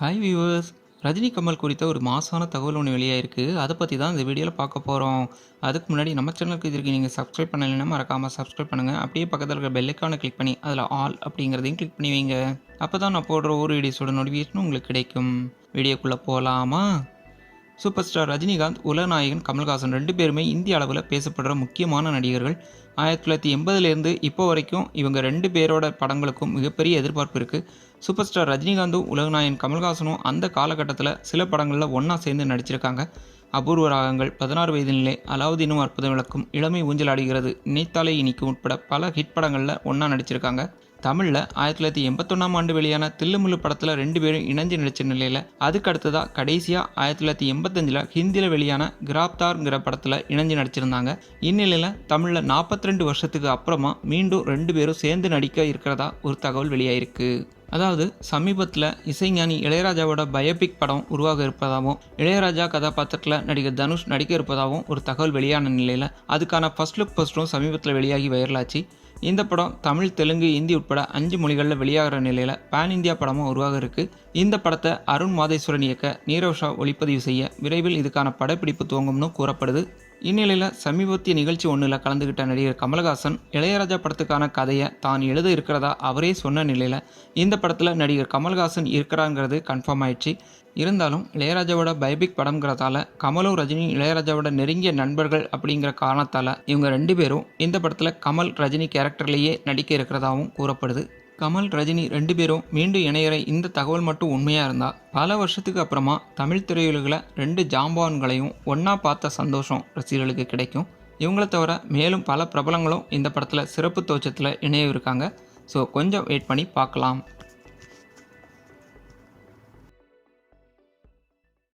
Hi viewers Rajini Kamal குறித்த ஒரு மாசான தகவல் ஒன்று வெளியாயிருக்கு அதை பற்றி தான் இந்த வீடியோவில் பார்க்க போகிறோம் அதுக்கு முன்னாடி நம்ம சேனலுக்கு இதுக்கு நீங்கள் சப்ஸ்கிரைப் பண்ணலைன்னா மறக்காமல் சப்ஸ்கிரைப் பண்ணுங்கள் அப்படியே பக்கத்தில் இருக்கிற பெல்லைக்கான கிளிக் பண்ணி அதில் ஆல் அப்படிங்கிறதையும் கிளிக் பண்ணி வைங்க. அப்போ தான் நான் போடுற ஒரு வீடியோஸோட நோட்டிஃபிகேஷனும் உங்களுக்கு கிடைக்கும். வீடியோக்குள்ளே போகலாமா சூப்பர் ஸ்டார் ரஜினிகாந்த் உலகநாயகன் கமல்ஹாசன் ரெண்டு பேருமே இந்திய அளவில் பேசப்படுற முக்கியமான நடிகர்கள். ஆயிரத்தி தொள்ளாயிரத்தி எண்பதுலேருந்து இப்போ வரைக்கும் இவங்க ரெண்டு பேரோட படங்களுக்கும் மிகப்பெரிய எதிர்பார்ப்பு இருக்குது சூப்பர் ஸ்டார் ரஜினிகாந்தும் உலகநாயன் கமல்ஹாசனும் அந்த காலகட்டத்தில் சில படங்களில் ஒன்றா சேர்ந்து நடிச்சிருக்காங்க. அபூர்வ ராகங்கள் பதினாறு வயதினிலே அலாவுதீனும் அற்புதம் விளக்கும் இளமை ஊஞ்சலாடுகிறது நினைத்தாலே இனிக்கும் உட்பட பல ஹிட் படங்களில் ஒன்றா நடிச்சிருக்காங்க. தமிழில் ஆயிரத்தி தொள்ளாயிரத்தி எண்பத்தொன்னாம் ஆண்டு வெளியான தில்லுமுல்லு படத்தில் ரெண்டு பேரும் இணைஞ்சு நடித்த நிலையில் அதுக்கு அடுத்ததாக கடைசியாக ஆயிரத்தி தொள்ளாயிரத்தி எண்பத்தஞ்சில் ஹிந்தியில் வெளியான கிராப்தார்ங்கிற படத்தில் இணைஞ்சு நடிச்சிருந்தாங்க. இந்நிலையில் தமிழில் நாற்பத்தி ரெண்டு வருஷத்துக்கு அப்புறமா மீண்டும் ரெண்டு பேரும் சேர்ந்து நடிக்க இருக்கிறதா ஒரு தகவல் வெளியாயிருக்கு. அதாவது சமீபத்தில் இசைஞானி இளையராஜாவோட பயோபிக் படம் உருவாக இருப்பதாகவும் இளையராஜா கதாபாத்திரத்தில் நடிகர் தனுஷ் நடிக்க இருப்பதாகவும் ஒரு தகவல் வெளியான நிலையில் அதுக்கான ஃபர்ஸ்ட் லுக் போஸ்டரும் சமீபத்தில் வெளியாகி வைரலாச்சு இந்த படம் தமிழ் தெலுங்கு இந்தி உட்பட அஞ்சு மொழிகளில் வெளியாகிற நிலையில் பேன் இந்தியா படமும் உருவாக இருக்கு. இந்த படத்தை அருண் மாதேஸ்வரன் இயக்க நீரவ் ஷா ஒளிப்பதிவு செய்ய விரைவில் இதுக்கான படப்பிடிப்பு துவங்கும்னு கூறப்படுது. இந்நிலையில் சமீபத்திய நிகழ்ச்சி ஒன்றில் கலந்துக்கிட்ட நடிகர் கமலஹாசன் இளையராஜா படத்துக்கான கதையை தான் எழுத இருக்கிறதா அவரே சொன்ன நிலையில் இந்த படத்தில் நடிகர் கமல்ஹாசன் இருக்கிறாங்கிறது கன்ஃபார்ம் ஆயிடுச்சு. இருந்தாலும் இளையராஜாவோட பைபிக் படம்ங்கிறதால கமலும் ரஜினி இளையராஜாவோட நெருங்கிய நண்பர்கள் அப்படிங்கிற காரணத்தால் இவங்க ரெண்டு பேரும் இந்த படத்தில் கமல் ரஜினி கேரக்டர்லேயே நடிக்க இருக்கிறதாகவும் கூறப்படுது. கமல் ரஜினி ரெண்டு பேரும் மீண்டும் இணையிற இந்த தகவல் மட்டும் உண்மையாக இருந்தால் பல வருஷத்துக்கு அப்புறமா தமிழ் திரையுலகில் ரெண்டு ஜாம்பான்களையும் ஒன்றா பார்த்த சந்தோஷம் ரசிகர்களுக்கு கிடைக்கும். இவங்களை தவிர மேலும் பல பிரபலங்களும் இந்த படத்தில் சிறப்பு தோற்றத்தில் இணைய இருக்காங்க ஸோ கொஞ்சம் வெயிட் பண்ணி பார்க்கலாம்.